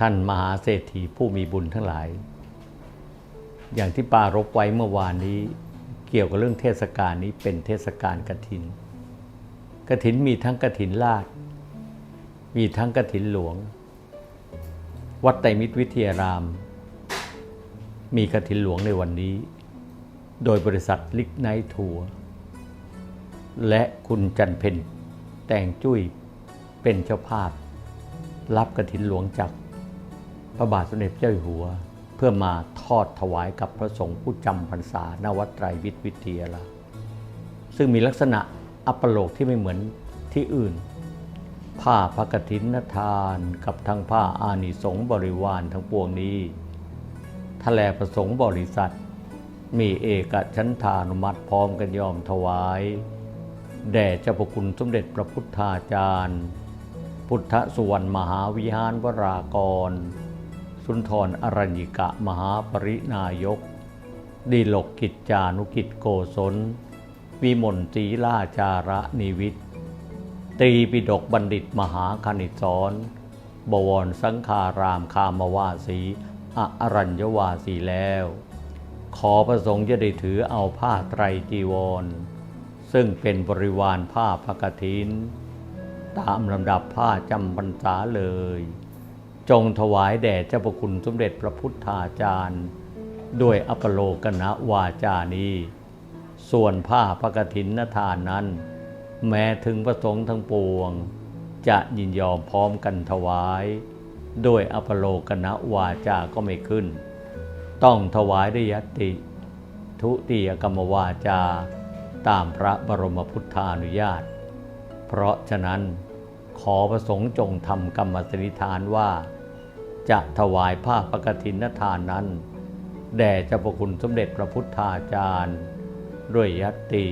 ท่านมหาเศรษฐีผู้มีบุญทั้งหลาย อย่างที่ปารบไว้เมื่อวานนี้ เกี่ยวกับเรื่องเทศกาลนี้เป็นเทศกาลกฐินกฐินมีทั้งกฐินลาดมีทั้งกฐินหลวง วัดไตรมิตรวิทยาราม มีกฐินหลวงในวันนี้ โดยบริษัทลิกไนท์ทัวร์และคุณจันเพนแต่งจุ้ยเป็นเจ้าภาพ รับกฐินหลวงจาก ระบาทสมเด็จพระเจ้าอยู่หัว เพื่อมาทอดถวายกับพระสงฆ์ผู้จำพรรษาณวัดไตรวิทย์วิทยาลามซึ่งมีลักษณะอัปโลกที่ไม่เหมือนที่อื่น ผ้าพระกฐินทานกับทั้งผ้าอานิสงบริวารทั้งปวงนี้ทแลประสงค์บริษัท มีเอกชั้นทานุมัติพร้อมกันยอมถวาย แด่เจ้าพระคุณสมเด็จพระพุทธาจารย์ พุทธสุวรรณมหาวิหารวรากร สุนทรอรัญญิกะมหาปรินายก ดีหลกกิจจานุกิจโกศลวิมลศีล่าจาระนิวิตตรีปิฎกบัณฑิตมหาคณิตสอนบวรสังฆารามคามวาสีอรัญญวาสีแล้ว ขอประสงค์จะได้ถือเอาผ้าไตรจีวร ซึ่งเป็นบริวารผ้าพระกฐิน ตามลำดับผ้าจำพรรษาเลย จงถวายแด่เจ้าพระคุณสมเด็จพระพุทธาจารย์ด้วยอัปโลกนะวาจานี้ ส่วนผ้าพระกฐินนทานนั้น แม้ถึงประสงค์ทั้งปวง จะยินยอมพร้อมกันถวายด้วยอัปโลกนะวาจาก็ไม่ขึ้น ต้องถวายด้วยยติ ทุติยกรรมวาจา ตามพระบรมพุทธานุญาต เพราะฉะนั้นขอประสงค์จงทำกรรมสนิทานว่า จะถวายผ้าปกฐินทานนั้น แด่เจ้าพระคุณสมเด็จพระพุทธาจารย์ ด้วยยติ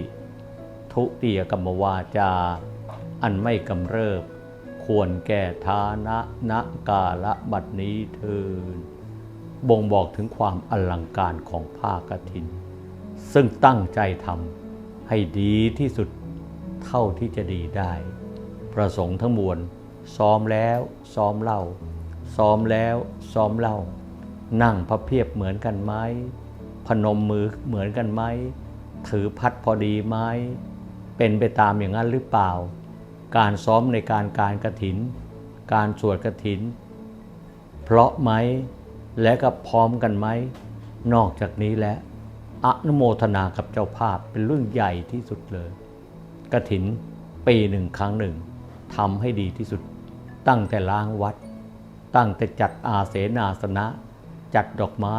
ทุติยกรรมวาจา อันไม่กำเริบ ควรแก่ฐานะณกาละบัดนี้เทินบ่งบอกถึงความอลังการของผ้ากฐิน ซึ่งตั้งใจทำให้ดีที่สุดเท่าที่จะดีได้ ประสงค์ทั้งมวลซ้อมแล้วซ้อมเล่า ซ้อมแล้วซ้อมเล่า นั่งพระเพียบเหมือนกันไหมพนมมือเหมือนกันไหมถือพัดพอดีไหมเป็นไปตามอย่างนั้นหรือเปล่า การซ้อมในการการกระถิน การสวดกระถิน เพราะไหมและก็พร้อมกันไหมนอกจากนี้แล้วอนุโมทนากับเจ้าภาพเป็นเรื่องใหญ่ที่สุดเลยกระถินปีหนึ่งครั้งหนึ่งทำให้ดีที่สุดตั้งแต่ล้างวัด ตั้งแต่จัดอาเสนาสนะ จัดดอกไม้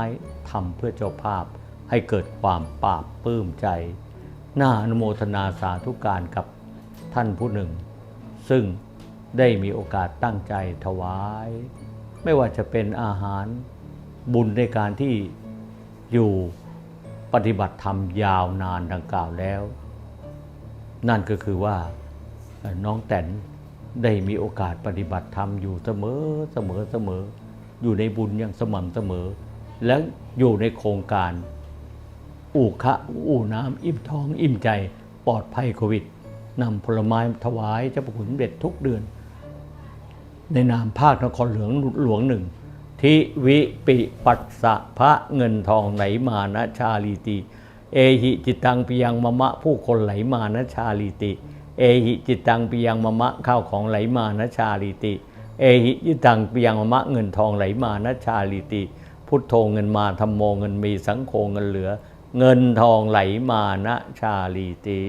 ทำเพื่อเจ้าภาพให้เกิดความปราบปลื้มใจ น่าอนุโมทนาสาธุการกับท่านผู้หนึ่ง ซึ่งได้มีโอกาสตั้งใจถวาย ไม่ว่าจะเป็นอาหารบุญในการที่อยู่ปฏิบัติธรรมยาวนานดังกล่าวแล้ว นั่นก็คือว่าน้องแตน ได้มีโอกาสปฏิบัติธรรมอยู่เสมอเสมอเสมอ อยู่ในบุญอย่างสม่ำเสมอ และอยู่ในโครงการ อู่คะอู่น้ำอิ่มท้องอิ่มใจปลอดภัยโควิดนำผลไม้ถวายเจ้าพระคุณเด็จทุกเดือน ในนามภาคนครหลวงหลวงหนึ่งทิวิปิปัสสะพระเงินทองไหลมานะชาลีติ เอหิจิตังปิยังมะมะผู้คนไหลมานะชาลีติ เอหิจิตังปิยังมะมะข้าวของไหลมานะชาลีติ เอหิจิตังปิยังมะมะเงินทองไหลมานะชาลีติ พุทโธเงินมาธรรมโมเงินมีสังโฆเงินเหลือ เงินทองไหลมานะชาลีติ